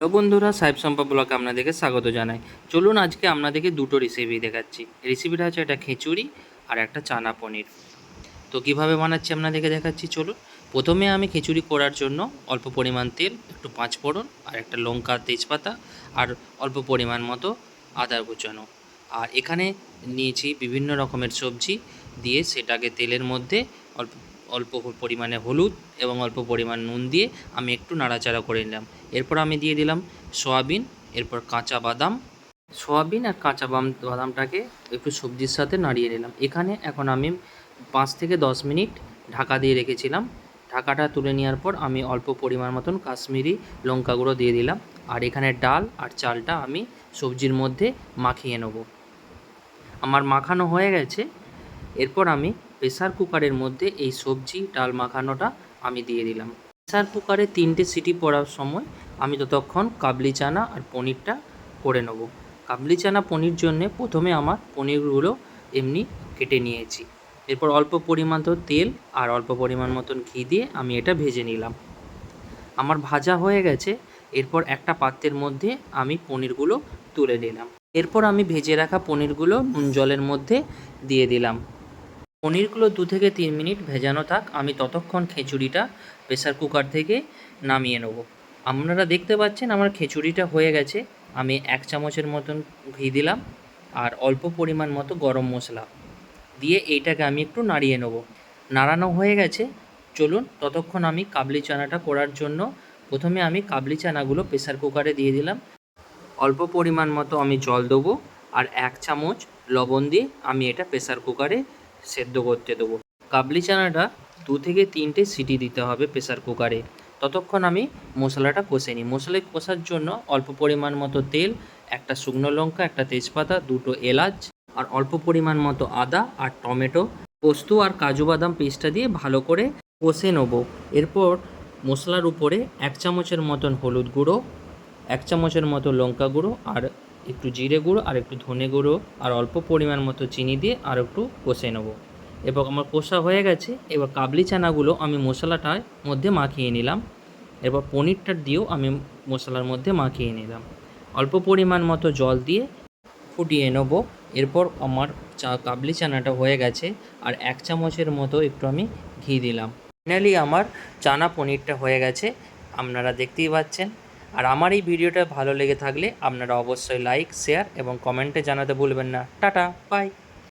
Hello বন্ধুরা, সাহেব সম্পা ব্লগে আপনাদেরকে স্বাগত জানাই। চলুন আজকে আপনাদেরকে দুটো রেসিপি দেখাচ্ছি। রেসিপিটা হচ্ছে একটা খিচুড়ি আর একটা চানা পনির। তো কীভাবে বানাচ্ছি আপনাদেরকে দেখাচ্ছি, চলুন। প্রথমে আমি খিচুড়ি করার জন্য অল্প পরিমাণ তেল, একটু পাঁচ ফোড়ন আর একটা লঙ্কা তেজপাতা আর অল্প পরিমাণ মতো আদার কুচানো। আর এখানে নিয়েছি বিভিন্ন রকমের সবজি দিয়ে সেটাকে তেলের মধ্যে অল্প অল্প পরিমাণে হলুদ এবং অল্প পরিমাণ নুন দিয়ে আমি একটু নাড়াচাড়া করে নিলাম। এরপর আমি দিয়ে দিলাম সয়াবিন, এরপর কাঁচা বাদাম। সয়াবিন আর কাঁচা বাদামটাকে একটু সবজির সাথে নাড়িয়ে নিলাম। এখানে এখন আমি পাঁচ থেকে দশ মিনিট ঢাকা দিয়ে রেখেছিলাম। ঢাকাটা তুলে নেওয়ার পর আমি অল্প পরিমাণ মতন কাশ্মীরি লঙ্কা গুঁড়ো দিয়ে দিলাম। আর এখানে ডাল আর চালটা আমি সবজির মধ্যে মাখিয়ে নেব। আমার মাখানো হয়ে গেছে। এরপর আমি প্রেসার কুকারের মধ্যে এই সবজি, ডাল মাখানোটা আমি দিয়ে দিলাম। প্রেসার কুকারে তিনটে সিটি পড়ার সময় আমি ততক্ষণ কাবলি চানা আর পনিরটা করে নেব। কাবলি চানা, পনির জন্যে প্রথমে আমার পনিরগুলো এমনি কেটে নিয়েছি। এরপর অল্প পরিমাণ তো তেল আর অল্প পরিমাণ মতন ঘি দিয়ে আমি এটা ভেজে নিলাম। আমার ভাজা হয়ে গেছে, এরপর একটা পাত্রের মধ্যে আমি পনিরগুলো তুলে নিলাম। এরপর আমি ভেজে রাখা পনিরগুলো নুন জলের মধ্যে দিয়ে দিলাম। পনিরগুলো দু থেকে তিন মিনিট ভেজানো থাক। আমি ততক্ষণ খিচুড়িটা প্রেসার কুকার থেকে নামিয়ে নেব। আপনারা দেখতে পাচ্ছেন আমার খিচুড়িটা হয়ে গেছে। আমি এক চামচের মতন ঘি দিলাম আর অল্প পরিমাণ মতো গরম মশলা। দিয়ে এইটাকে আমি একটু নাড়িয়ে নেব। নাড়ানো হয়ে গেছে। চলুন ততক্ষণ আমি কাবলি চানাটা করার জন্য প্রথমে আমি কাবলি চানাগুলো প্রেসার কুকারে দিয়ে দিলাম। অল্প পরিমাণ মতো আমি জল দেবো আর এক চামচ লবণ দিয়ে আমি এটা প্রেসার কুকারে সেদ্ধ করতে দেবো। কাবলি চানাটা দু থেকে তিনটে সিটি দিতে হবে প্রেসার কুকারে। ততক্ষণ আমি মশলাটা কষে নিই। মশলা কষার জন্য অল্প পরিমাণ মতো তেল, একটা শুকনো লঙ্কা, একটা তেজপাতা, দুটো এলাচ, আর অল্প পরিমাণ মতো আদা আর টমেটো, পোস্ত আর কাজু বাদাম পেস্টটা দিয়ে ভালো করে কষে নেব। এরপর মশলার উপরে এক চামচের মতন হলুদ গুঁড়ো, এক চামচের মতো লঙ্কা গুঁড়ো আর একটু জিরে গুঁড়ো আর একটু ধনে গুঁড়ো আর অল্প পরিমাণ মতো চিনি দিয়ে আর একটু কষে নেব। এবার আমার কষা হয়ে গেছে, এবার কাবলি চানাগুলো আমি মশলাটার মধ্যে মাখিয়ে নিলাম। এবার পনিরটা দিয়েও আমি মশলার মধ্যে মাখিয়ে নিলাম। অল্প পরিমাণ মতো জল দিয়ে ফুটিয়ে নেব। এরপর আমার চা কাবলি চানাটা হয়ে গেছে আর এক চামচের মতো একটু আমি ঘি দিলাম। ফাইনালি আমার চানা পনিরটা হয়ে গেছে। আপনারা দেখতেই পাচ্ছেন। আর আমার এই ভিডিওটা ভালো লেগে থাকলে আপনারা অবশ্যই লাইক শেয়ার এবং কমেন্টে জানাতে ভুলবেন না। Tata bye